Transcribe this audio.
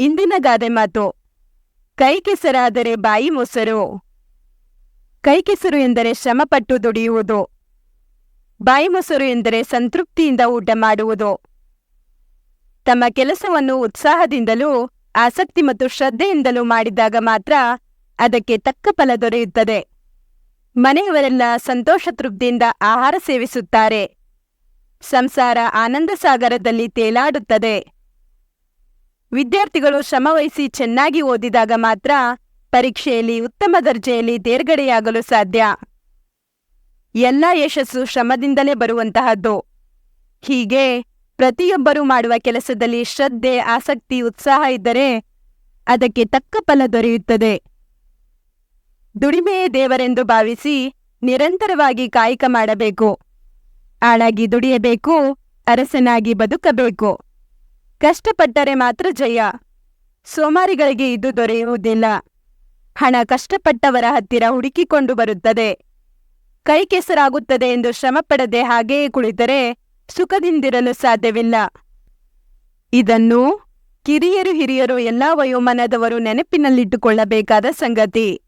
ಇಂದಿನ ಗಾದೆ ಮಾತು ಕೈ ಕೆಸರಾದರೆ ಬಾಯಿ ಮೊಸರು. ಕೈ ಕೆಸರು ಎಂದರೆ ಶ್ರಮಪಟ್ಟು ದುಡಿಯುವುದು. ಬಾಯಿ ಮೊಸರು ಎಂದರೆ ಸಂತೃಪ್ತಿಯಿಂದ ಊಟ ಮಾಡುವುದು. ತಮ್ಮ ಕೆಲಸವನ್ನು ಉತ್ಸಾಹದಿಂದಲೂ, ಆಸಕ್ತಿ ಮತ್ತು ಶ್ರದ್ಧೆಯಿಂದಲೂ ಮಾಡಿದಾಗ ಮಾತ್ರ ಅದಕ್ಕೆ ತಕ್ಕ ಫಲ ದೊರೆಯುತ್ತದೆ. ಮನೆಯವರೆಲ್ಲ ಸಂತೋಷ ತೃಪ್ತಿಯಿಂದ ಆಹಾರ ಸೇವಿಸುತ್ತಾರೆ. ಸಂಸಾರ ಆನಂದ ಸಾಗರದಲ್ಲಿ ತೇಲಾಡುತ್ತದೆ. ವಿದ್ಯಾರ್ಥಿಗಳು ಶ್ರಮವಹಿಸಿ ಚೆನ್ನಾಗಿ ಓದಿದಾಗ ಮಾತ್ರ ಪರೀಕ್ಷೆಯಲ್ಲಿ ಉತ್ತಮ ದರ್ಜೆಯಲ್ಲಿ ತೇರ್ಗಡೆಯಾಗಲು ಸಾಧ್ಯ. ಎಲ್ಲ ಯಶಸ್ಸು ಶ್ರಮದಿಂದಲೇ ಬರುವಂತಹದ್ದು. ಹೀಗೆ ಪ್ರತಿಯೊಬ್ಬರೂ ಮಾಡುವ ಕೆಲಸದಲ್ಲಿ ಶ್ರದ್ಧೆ, ಆಸಕ್ತಿ, ಉತ್ಸಾಹ ಇದ್ದರೆ ಅದಕ್ಕೆ ತಕ್ಕ ಫಲ ದೊರೆಯುತ್ತದೆ. ದುಡಿಮೆಯೇ ದೇವರೆಂದು ಭಾವಿಸಿ ನಿರಂತರವಾಗಿ ಕಾಯಕ ಮಾಡಬೇಕು. ಆಳಾಗಿ ದುಡಿಯಬೇಕು, ಅರಸನಾಗಿ ಬದುಕಬೇಕು. ಕಷ್ಟಪಟ್ಟರೆ ಮಾತ್ರ ಜಯ. ಸೋಮಾರಿಗಳಿಗೆ ಇದು ದೊರೆಯುವುದಿಲ್ಲ. ಹಣ ಕಷ್ಟಪಟ್ಟವರ ಹತ್ತಿರ ಹುಡುಕಿಕೊಂಡು ಬರುತ್ತದೆ. ಕೈ ಕೆಸರಾಗುತ್ತದೆ ಎಂದು ಶ್ರಮಪಡದೆ ಹಾಗೆಯೇ ಕುಳಿತರೆ ಸುಖದಿಂದಿರಲು ಸಾಧ್ಯವಿಲ್ಲ. ಇದನ್ನು ಕಿರಿಯರು ಹಿರಿಯರು ಎಲ್ಲಾ ವಯೋಮಾನದವರು ನೆನಪಿನಲ್ಲಿಟ್ಟುಕೊಳ್ಳಬೇಕಾದ ಸಂಗತಿ.